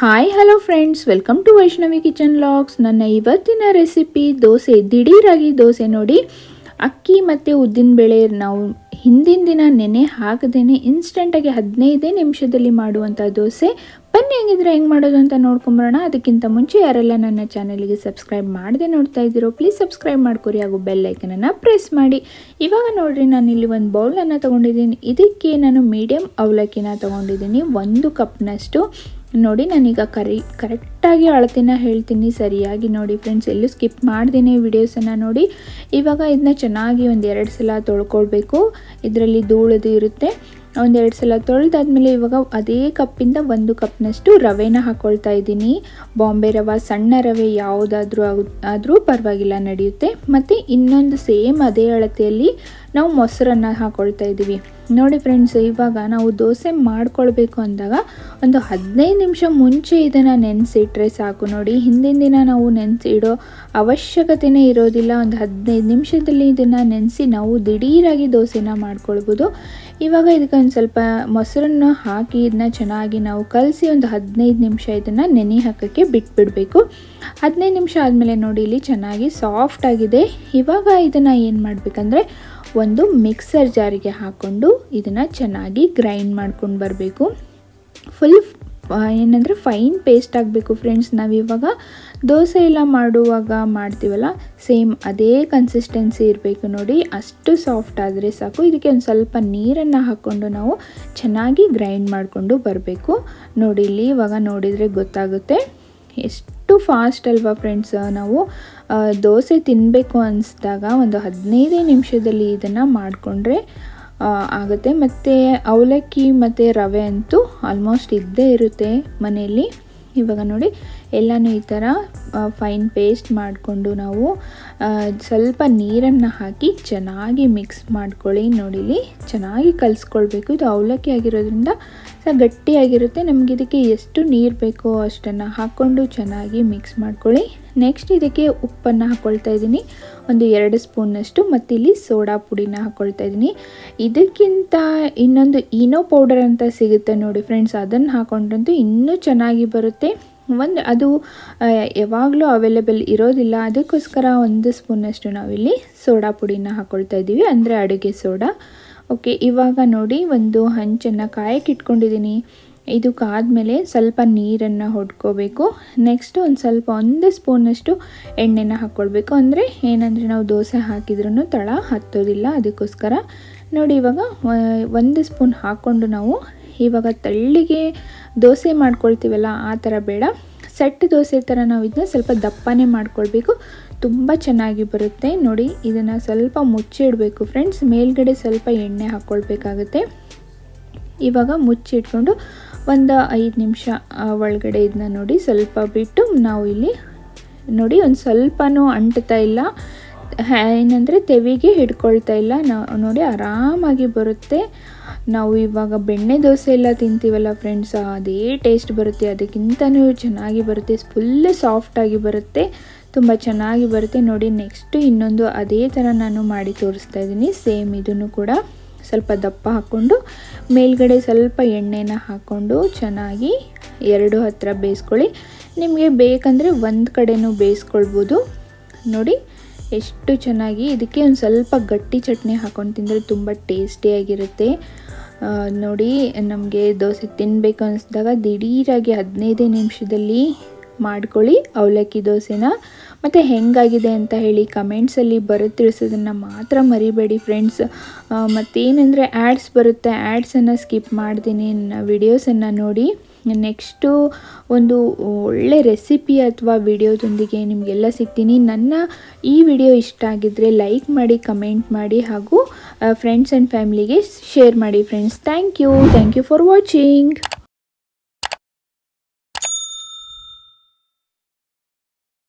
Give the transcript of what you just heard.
Hi hello friends welcome to Vaishnavi kitchen vlogs ನನ್ನ ಇವತ್ತಿನ recipe dosa ದಿಢೀರಾಗಿ dosa ನೋಡಿ. ಅಕ್ಕಿ ಮತ್ತು ಉದ್ದಿನಬೇಳೆ ನಾವು ಹಿಂದಿನ ದಿನ ನೆನೆ ಹಾಕದೇನೆ ಇನ್ಸ್ಟೆಂಟಾಗಿ ಹದಿನೈದೇ ನಿಮಿಷದಲ್ಲಿ ಮಾಡುವಂಥ ದೋಸೆ. ಬನ್ನಿ ಹೆಂಗಿದ್ರೆ ಹೆಂಗೆ ಮಾಡೋದು ಅಂತ ನೋಡ್ಕೊಂಬರೋಣ. ಅದಕ್ಕಿಂತ ಮುಂಚೆ ಯಾರೆಲ್ಲ ನನ್ನ ಚಾನಲ್ಗೆ ಸಬ್ಸ್ಕ್ರೈಬ್ ಮಾಡದೆ ನೋಡ್ತಾ ಇದ್ದೀರೋ ಪ್ಲೀಸ್ ಸಬ್ಸ್ಕ್ರೈಬ್ ಮಾಡ್ಕೊರಿ ಹಾಗೂ ಬೆಲ್ಲೈಕನನ್ನು ಪ್ರೆಸ್ ಮಾಡಿ. ಇವಾಗ ನೋಡಿರಿ, ನಾನು ಇಲ್ಲಿ ಒಂದು ಬೌಲನ್ನು ತೊಗೊಂಡಿದ್ದೀನಿ. ಇದಕ್ಕೆ ನಾನು ಮೀಡಿಯಮ್ ಅವಲಕ್ಕಿನ ತೊಗೊಂಡಿದ್ದೀನಿ. ಒಂದು ಕಪ್ನಷ್ಟು ನೋಡಿ ನಾನೀಗ ಕರಿ ಕರೆಕ್ಟಾಗಿ ಅಳತೆನ ಹೇಳ್ತೀನಿ ಸರಿಯಾಗಿ ನೋಡಿ ಫ್ರೆಂಡ್ಸ್ ಎಲ್ಲೂ ಸ್ಕಿಪ್ ಮಾಡ್ತೀನಿ ವಿಡಿಯೋಸನ್ನು ನೋಡಿ. ಇವಾಗ ಇದನ್ನ ಚೆನ್ನಾಗಿ ಒಂದೆರಡು ಸಲ ತೊಳ್ಕೊಳ್ಬೇಕು. ಇದರಲ್ಲಿ ಧೂಳದು ಇರುತ್ತೆ. ಒಂದೆರಡು ಸಲ ತೊಳೆದಾದ್ಮೇಲೆ ಇವಾಗ ಅದೇ ಕಪ್ಪಿಂದ ಒಂದು ಕಪ್ನಷ್ಟು ರವೆನ ಹಾಕ್ಕೊಳ್ತಾ ಇದ್ದೀನಿ. ಬಾಂಬೆ ರವೆ, ಸಣ್ಣ ರವೆ ಯಾವುದಾದ್ರೂ ಆದರೂ ಪರವಾಗಿಲ್ಲ, ನಡೆಯುತ್ತೆ. ಮತ್ತು ಇನ್ನೊಂದು ಸೇಮ್ ಅದೇ ಅಳತೆಯಲ್ಲಿ ನಾವು ಮೊಸರನ್ನು ಹಾಕ್ಕೊಳ್ತಾ ಇದ್ದೀವಿ. ನೋಡಿ ಫ್ರೆಂಡ್ಸ್ ಇವಾಗ ನಾವು ದೋಸೆ ಮಾಡ್ಕೊಳ್ಬೇಕು ಅಂದಾಗ ಒಂದು ಹದಿನೈದು ನಿಮಿಷ ಮುಂಚೆ ಇದನ್ನು ನೆನೆಸಿಟ್ರೆ ಸಾಕು ನೋಡಿ. ಹಿಂದಿನ ದಿನ ನಾವು ನೆನೆಸಿಡೋ ಅವಶ್ಯಕತೆನೇ ಇರೋದಿಲ್ಲ. ಒಂದು ಹದಿನೈದು ನಿಮಿಷದಲ್ಲಿ ಇದನ್ನು ನೆನೆಸಿ ನಾವು ದಿಢೀರಾಗಿ ದೋಸೆನ ಮಾಡ್ಕೊಳ್ಬೋದು. ಇವಾಗ ಇದಕ್ಕೆ ಒಂದು ಸ್ವಲ್ಪ ಮೊಸರನ್ನು ಹಾಕಿ ಇದನ್ನ ಚೆನ್ನಾಗಿ ನಾವು ಕಲಸಿ ಒಂದು ಹದಿನೈದು ನಿಮಿಷ ಇದನ್ನು ನೆನೆ ಹಾಕೋಕ್ಕೆ ಬಿಟ್ಬಿಡಬೇಕು. ಹದಿನೈದು ನಿಮಿಷ ಆದಮೇಲೆ ನೋಡಿ ಇಲ್ಲಿ ಚೆನ್ನಾಗಿ ಸಾಫ್ಟ್ ಆಗಿದೆ. ಇವಾಗ ಇದನ್ನು ಏನು ಮಾಡಬೇಕಂದ್ರೆ ಒಂದು ಮಿಕ್ಸರ್ ಜಾರಿಗೆ ಹಾಕ್ಕೊಂಡು ಇದನ್ನು ಚೆನ್ನಾಗಿ ಗ್ರೈಂಡ್ ಮಾಡ್ಕೊಂಡು ಬರಬೇಕು. ಫುಲ್ ಏನಂದರೆ ಫೈನ್ ಪೇಸ್ಟ್ ಆಗಬೇಕು ಫ್ರೆಂಡ್ಸ್ ನಾವಿವಾಗ ದೋಸೆ ಎಲ್ಲ ಮಾಡುವಾಗ ಮಾಡ್ತೀವಲ್ಲ ಸೇಮ್ ಅದೇ ಕನ್ಸಿಸ್ಟೆನ್ಸಿ ಇರಬೇಕು ನೋಡಿ. ಅಷ್ಟು ಸಾಫ್ಟ್ ಆದರೆ ಸಾಕು. ಇದಕ್ಕೆ ಒಂದು ಸ್ವಲ್ಪ ನೀರನ್ನು ಹಾಕ್ಕೊಂಡು ನಾವು ಚೆನ್ನಾಗಿ ಗ್ರೈಂಡ್ ಮಾಡಿಕೊಂಡು ಬರಬೇಕು. ನೋಡಿ, ಇಲ್ಲಿ ಇವಾಗ ನೋಡಿದರೆ ಗೊತ್ತಾಗುತ್ತೆ. ಎಷ್ಟು ಫಾಸ್ಟ್ ಅಲ್ವಾ ಫ್ರೆಂಡ್ಸ್ ನಾವು ದೋಸೆ ತಿನ್ನಬೇಕು ಅನಿಸಿದಾಗ ಒಂದು ಹದಿನೈದೇ ನಿಮಿಷದಲ್ಲಿ ಇದನ್ನು ಮಾಡಿಕೊಂಡ್ರೆ ಆಗುತ್ತೆ. ಮತ್ತು ಅವಲಕ್ಕಿ ಮತ್ತು ರವೆ ಅಂತೂ ಆಲ್ಮೋಸ್ಟ್ ಇದ್ದೇ ಇರುತ್ತೆ ಮನೆಯಲ್ಲಿ. ಇವಾಗ ನೋಡಿ, ಎಲ್ಲನೂ ಈ ಥರ ಫೈನ್ ಪೇಸ್ಟ್ ಮಾಡಿಕೊಂಡು ನಾವು ಸ್ವಲ್ಪ ನೀರನ್ನು ಹಾಕಿ ಚೆನ್ನಾಗಿ ಮಿಕ್ಸ್ ಮಾಡ್ಕೊಳ್ಳಿ, ನೋಡಿಲಿ. ಚೆನ್ನಾಗಿ ಕಲಿಸ್ಕೊಳ್ಬೇಕು. ಇದು ಅವಲಕ್ಕಿ ಆಗಿರೋದ್ರಿಂದ ಗಟ್ಟಿಯಾಗಿರುತ್ತೆ. ನಮಗೆ ಇದಕ್ಕೆ ಎಷ್ಟು ನೀರು ಬೇಕೋ ಅಷ್ಟನ್ನು ಹಾಕ್ಕೊಂಡು ಚೆನ್ನಾಗಿ ಮಿಕ್ಸ್ ಮಾಡ್ಕೊಳ್ಳಿ. ನೆಕ್ಸ್ಟ್ ಇದಕ್ಕೆ ಉಪ್ಪನ್ನು ಹಾಕ್ಕೊಳ್ತಾ ಇದ್ದೀನಿ. ಒಂದು ಎರಡು ಸ್ಪೂನ್ನಷ್ಟು ಮತ್ತು ಇಲ್ಲಿ ಸೋಡಾ ಪುಡಿನ ಹಾಕ್ಕೊಳ್ತಾ ಇದ್ದೀನಿ. ಇದಕ್ಕಿಂತ ಇನ್ನೊಂದು ಇನೋ ಪೌಡರ್ ಅಂತ ಸಿಗುತ್ತೆ ನೋಡಿ ಫ್ರೆಂಡ್ಸ್, ಅದನ್ನು ಹಾಕ್ಕೊಂಡ್ರಂತೂ ಇನ್ನೂ ಚೆನ್ನಾಗಿ ಬರುತ್ತೆ. ಒಂದು ಅದು ಯಾವಾಗಲೂ ಅವೈಲೇಬಲ್ ಇರೋದಿಲ್ಲ. ಅದಕ್ಕೋಸ್ಕರ ಒಂದು ಸ್ಪೂನಷ್ಟು ನಾವಿಲ್ಲಿ ಸೋಡಾ ಪುಡಿನ ಹಾಕ್ಕೊಳ್ತಾ ಇದ್ದೀವಿ. ಅಂದರೆ ಅಡುಗೆ ಸೋಡಾ. ಓಕೆ, ಇವಾಗ ನೋಡಿ ಒಂದು ಹಂಚನ್ನು ಕಾಯಕ್ಕೆ ಇಟ್ಕೊಂಡಿದ್ದೀನಿ. ಇದು ಕಾದ್ಮೇಲೆ ಸ್ವಲ್ಪ ನೀರನ್ನು ಹೊಡ್ಕೋಬೇಕು. ನೆಕ್ಸ್ಟ್ ಒಂದು ಸ್ವಲ್ಪ ಒಂದು ಸ್ಪೂನಷ್ಟು ಎಣ್ಣೆನ ಹಾಕ್ಕೊಳ್ಬೇಕು. ಅಂದರೆ ಏನಂದರೆ ನಾವು ದೋಸೆ ಹಾಕಿದ್ರೂ ತಳ ಹತ್ತೋದಿಲ್ಲ, ಅದಕ್ಕೋಸ್ಕರ. ನೋಡಿ, ಇವಾಗ ಒಂದು ಸ್ಪೂನ್ ಹಾಕ್ಕೊಂಡು ನಾವು ಇವಾಗ ತಳ್ಳಿಗೆ ದೋಸೆ ಮಾಡ್ಕೊಳ್ತೀವಲ್ಲ, ಆ ಥರ ಬೇಡ. ಸೆಟ್ ದೋಸೆ ಥರ ನಾವು ಇದನ್ನ ಸ್ವಲ್ಪ ದಪ್ಪನೇ ಮಾಡ್ಕೊಳ್ಬೇಕು. ತುಂಬ ಚೆನ್ನಾಗಿ ಬರುತ್ತೆ. ನೋಡಿ, ಇದನ್ನು ಸ್ವಲ್ಪ ಮುಚ್ಚಿಡಬೇಕು ಫ್ರೆಂಡ್ಸ್ ಮೇಲ್ಗಡೆ ಸ್ವಲ್ಪ ಎಣ್ಣೆ ಹಾಕ್ಕೊಳ್ಬೇಕಾಗುತ್ತೆ ಇವಾಗ ಮುಚ್ಚಿಟ್ಕೊಂಡು ಒಂದು ಐದು ನಿಮಿಷ ಒಳಗಡೆ ಇದನ್ನ ನೋಡಿ ಸ್ವಲ್ಪ ಬಿಟ್ಟು ನಾವು ಇಲ್ಲಿ ನೋಡಿ ಒಂದು ಸ್ವಲ್ಪನೂ ಅಂಟ್ತಾ ಇಲ್ಲ. ಏನಂದರೆ ತೆವಿಗೆ ಹಿಡ್ಕೊಳ್ತಾ ಇಲ್ಲ. ನೋಡಿ ಆರಾಮಾಗಿ ಬರುತ್ತೆ. ನಾವು ಇವಾಗ ಬೆಣ್ಣೆ ದೋಸೆ ಎಲ್ಲ ತಿಂತೀವಲ್ಲ ಫ್ರೆಂಡ್ಸ್ ಅದೇ ಟೇಸ್ಟ್ ಬರುತ್ತೆ, ಅದಕ್ಕಿಂತನೂ ಚೆನ್ನಾಗಿ ಬರುತ್ತೆ ಫುಲ್ ಸಾಫ್ಟಾಗಿ ಬರುತ್ತೆ, ತುಂಬ ಚೆನ್ನಾಗಿ ಬರುತ್ತೆ. ನೋಡಿ ನೆಕ್ಸ್ಟು ಇನ್ನೊಂದು ಅದೇ ಥರ ನಾನು ಮಾಡಿ ತೋರಿಸ್ತಾ ಇದ್ದೀನಿ. ಸೇಮ್ ಇದನ್ನು ಕೂಡ ಸ್ವಲ್ಪ ದಪ್ಪ ಹಾಕ್ಕೊಂಡು, ಮೇಲ್ಗಡೆ ಸ್ವಲ್ಪ ಎಣ್ಣೆನ ಹಾಕ್ಕೊಂಡು ಚೆನ್ನಾಗಿ ಎರಡು ಹತ್ತಿರ ಬೇಯಿಸ್ಕೊಳ್ಳಿ. ನಿಮಗೆ ಬೇಕಂದರೆ ಒಂದು ಕಡೆನೂ ಬೇಯಿಸ್ಕೊಳ್ಬೋದು. ನೋಡಿ, ಎಷ್ಟು ಚೆನ್ನಾಗಿ, ಇದಕ್ಕೆ ಒಂದು ಸ್ವಲ್ಪ ಗಟ್ಟಿ ಚಟ್ನಿ ಹಾಕೊಂಡು ತಿಂದರೆ ತುಂಬ ಟೇಸ್ಟಿಯಾಗಿರುತ್ತೆ ನೋಡಿ, ನಮಗೆ ದೋಸೆ ತಿನ್ನಬೇಕು ಅನ್ನಿಸಿದಾಗ ದಿಢೀರಾಗಿ ಹದಿನೈದೇ ನಿಮಿಷದಲ್ಲಿ ಮಾಡ್ಕೊಳ್ಳಿ ಅವಲಕ್ಕಿ ದೋಸೆನ. ಮತ್ತು ಹೆಂಗಾಗಿದೆ ಅಂತ ಹೇಳಿ ಕಮೆಂಟ್ಸಲ್ಲಿ ಬರುತ್ತೆ ತಿಳಿಸೋದನ್ನು ಮಾತ್ರ ಮರಿಬೇಡಿ ಫ್ರೆಂಡ್ಸ್. ಮತ್ತೇನೆಂದರೆ ಆ್ಯಡ್ಸ್ ಬರುತ್ತೆ ಆ್ಯಡ್ಸನ್ನು ಸ್ಕಿಪ್ ಮಾಡ್ತೀನಿ. ನನ್ನ ವಿಡಿಯೋಸನ್ನು ನೋಡಿ. ನೆಕ್ಸ್ಟು ಒಂದು ಒಳ್ಳೆ ರೆಸಿಪಿ ಅಥವಾ ವಿಡಿಯೋದೊಂದಿಗೆ ನಿಮಗೆಲ್ಲ ಸಿಗ್ತೀನಿ. ನನ್ನ ಈ ವಿಡಿಯೋ ಇಷ್ಟ ಆಗಿದ್ದರೆ ಲೈಕ್ ಮಾಡಿ, ಕಮೆಂಟ್ ಮಾಡಿ ಹಾಗೂ ಫ್ರೆಂಡ್ಸ್ ಆ್ಯಂಡ್ ಫ್ಯಾಮಿಲಿಗೆ ಶೇರ್ ಮಾಡಿ friends thank you thank you for watching